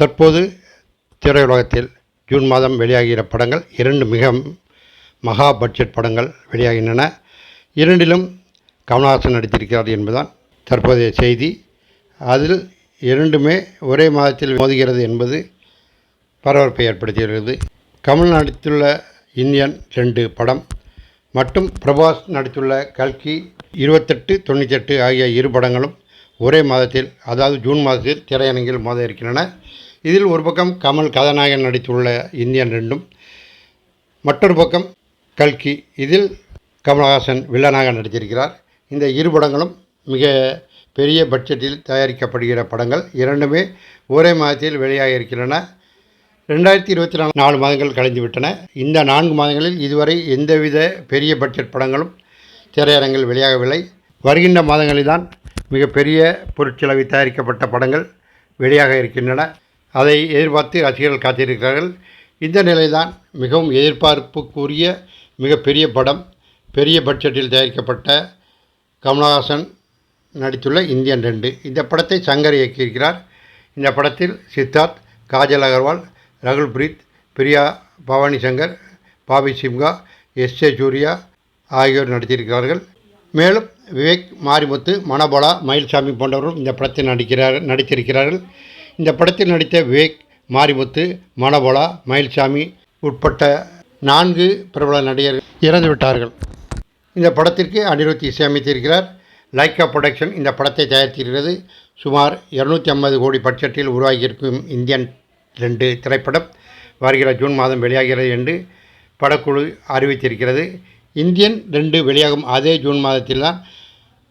தற்போது திரையுலகத்தில் ஜூன் மாதம் வெளியாகிற படங்கள் இரண்டு மிக மகா பட்ஜெட் படங்கள் வெளியாகின்றன. இரண்டிலும் கமலஹாசன் நடித்திருக்கிறார் என்பதுதான் தற்போதைய செய்தி. அதில் இரண்டுமே ஒரே மாதத்தில் மோதுகிறது என்பது பரபரப்பை ஏற்படுத்தியுள்ளது. கமல் நடித்துள்ள இந்தியன் ரெண்டு படம் மற்றும் பிரபாஸ் நடித்துள்ள கல்கி இருபத்தெட்டு தொண்ணூற்றெட்டு ஆகிய இரு படங்களும் ஒரே மாதத்தில் அதாவது ஜூன் மாதத்தில் திரையரங்கில் மோத இருக்கின்றன. இதில் ஒரு பக்கம் கமல் கதாநாயகன் நடித்துள்ள இந்தியன் ரெண்டும் மற்றொரு பக்கம் கல்கி. இதில் கமல்ஹாசன் வில்லனாக நடித்திருக்கிறார். இந்த இரு படங்களும் மிக பெரிய பட்ஜெட்டில் தயாரிக்கப்படுகிற படங்கள். இரண்டுமே ஒரே மாதத்தில் வெளியாக இருக்கின்றன ரெண்டாயிரத்தி இருபத்தி நாலு நாலு மாதங்கள் கழிந்து விட்டன இந்த நான்கு மாதங்களில் இதுவரை எந்தவித பெரிய பட்ஜெட் படங்களும் திரையரங்கில் வெளியாகவில்லை. வருகின்ற மாதங்களில் தான் மிகப்பெரிய பொருட்செலவில் தயாரிக்கப்பட்ட படங்கள் வெளியாக இருக்கின்றன. அதை எதிர்பார்த்து ரசிகர்கள் காத்திருக்கிறார்கள். இந்த நிலைதான் மிகவும் எதிர்பார்ப்புக்குரிய மிகப்பெரிய படம் பெரிய பட்ஜெட்டில் தயாரிக்கப்பட்ட கமலஹாசன் நடித்துள்ள இந்தியன் ரெண்டு. இந்த படத்தை சங்கர் இயக்கியிருக்கிறார். இந்த படத்தில் சித்தார்த் காஜல் அகர்வால் ரகுல் பிரீத் பிரியா பவானி சங்கர் பாபி சிம்கா எஸ் ஏ சூர்யா ஆகியோர் நடித்திருக்கிறார்கள். மேலும் விவேக் மாரிமுத்து மணபலா மயில்சாமி போன்றவரும் இந்த படத்தில் நடிக்கிறார் நடித்திருக்கிறார்கள். இந்த படத்தில் நடித்த விவேக் மாரிமுத்து மணபலா மயில்சாமி உட்பட்ட நான்கு பிரபல நடிகர்கள் இறந்துவிட்டார்கள். இந்த படத்திற்கு அனிருத் இசையமைத்திருக்கிறார். லைக்கா புரொடக்ஷன் இந்த படத்தை தயாரித்திருக்கிறது. சுமார் இரநூத்தி ஐம்பது கோடி பட்ஜெட்டில் உருவாகியிருக்கும் இந்தியன் ரெண்டு திரைப்படம் வருகிற ஜூன் மாதம் வெளியாகிறது என்று படக்குழு அறிவித்திருக்கிறது. இந்தியன் ரெண்டு வெளியாகும் அதே ஜூன் மாதத்தில் தான்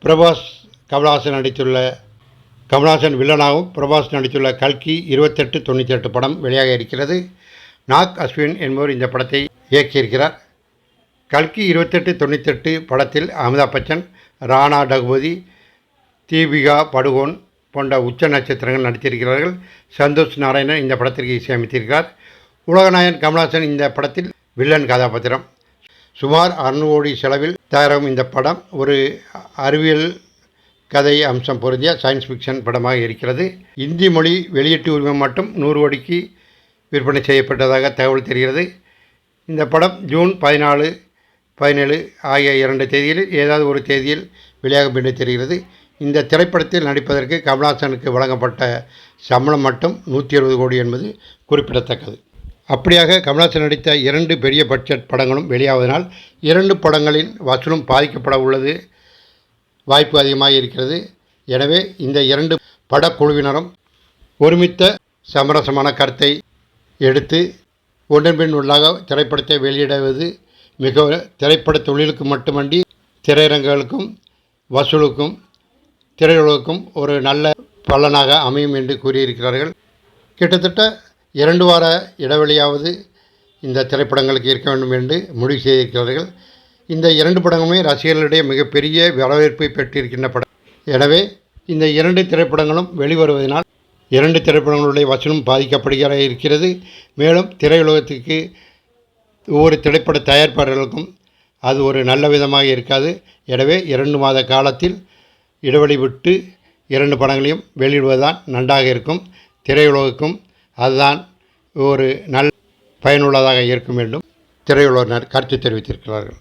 பிரபாஸ் கமலஹாசன் நடித்துள்ள கமல்ஹாசன் வில்லனாகவும் பிரபாஸ் நடித்துள்ள கல்கி இருபத்தெட்டு தொண்ணூற்றி எட்டு படம் வெளியாக இருக்கிறது. நாக் அஸ்வின் என்பவர் இந்த படத்தை இயக்கியிருக்கிறார். கல்கி இருபத்தெட்டு தொண்ணூத்தெட்டு படத்தில் அமிதாப் பச்சன் ராணா டகுபதி தீபிகா படுகோன் போன்ற உச்ச நட்சத்திரங்கள் நடித்திருக்கிறார்கள். சந்தோஷ் நாராயணன் இந்த படத்திற்கு இசையமைத்திருக்கிறார். உலகநாயகன் கமல்ஹாசன் இந்த படத்தில் வில்லன் கதாபாத்திரம். சுமார் அறுநூறு கோடி செலவில் தயாராகும் இந்த படம் ஒரு அறிவியல் கதை அம்சம் பொருந்திய சயின்ஸ் ஃபிக்ஷன் படமாக இருக்கிறது. இந்தி மொழி வெளியீட்டு உரிமை மட்டும் நூறு கோடிக்கு விற்பனை செய்யப்பட்டதாக தகவல் தெரிகிறது. இந்த படம் ஜூன் பதினாலு பதினேழு ஆகிய இரண்டு தேதியில் ஏதாவது ஒரு தேதியில் வெளியாகும் என்று தெரிகிறது. இந்த திரைப்படத்தில் நடிப்பதற்கு கமல்ஹாசனுக்கு வழங்கப்பட்ட சம்பளம் மட்டும் நூற்றி அறுபது கோடி என்பது குறிப்பிடத்தக்கது. அப்படியாக கமல்ஹாசன் நடித்த இரண்டு பெரிய பட்ஜெட் படங்களும் வெளியாவதனால் இரண்டு படங்களின் வசூலும் பாதிக்கப்பட உள்ளது. வாய்ப்பு அதிகமாக இருக்கிறது. எனவே இந்த இரண்டு படக்குழுவினரும் ஒருமித்த சமரசமான கருத்தை எடுத்து ஒன்றன்பின் உள்ளாக திரைப்படத்தை வெளியிடுவது மிக திரைப்பட தொழிலுக்கு மட்டுமன்றி திரையரங்குகளுக்கும் வசூலுக்கும் திரையுலகுக்கும் ஒரு நல்ல பலனாக அமையும் என்று கூறியிருக்கிறார்கள். கிட்டத்தட்ட இரண்டு வார இடைவெளியாவது இந்த திரைப்படங்களுக்கு இருக்க வேண்டும் என்று முடிவு செய்திருக்கிறார்கள். இந்த இரண்டு படங்களுமே ரசிகர்களிடையே மிகப்பெரிய வரவேற்பை பெற்றிருக்கின்ற படம். எனவே இந்த இரண்டு திரைப்படங்களும் வெளிவருவதனால் இரண்டு திரைப்படங்களுடைய வசூலும் பாதிக்கப்படுகிற இருக்கிறது. மேலும் திரையுலகத்துக்கு ஒவ்வொரு திரைப்பட தயாரிப்பாளர்களுக்கும் அது ஒரு நல்ல விதமாக இருக்காது. எனவே இரண்டு மாத காலத்தில் இடைவெளி விட்டு இரண்டு படங்களையும் வெளியிடுவதுதான் நன்றாக இருக்கும். திரையுலகுக்கும் அதுதான் ஒரு நல் பயனுள்ளதாக இருக்கும் என்றும் திரையுலகினர் கருத்து தெரிவித்திருக்கிறார்கள்.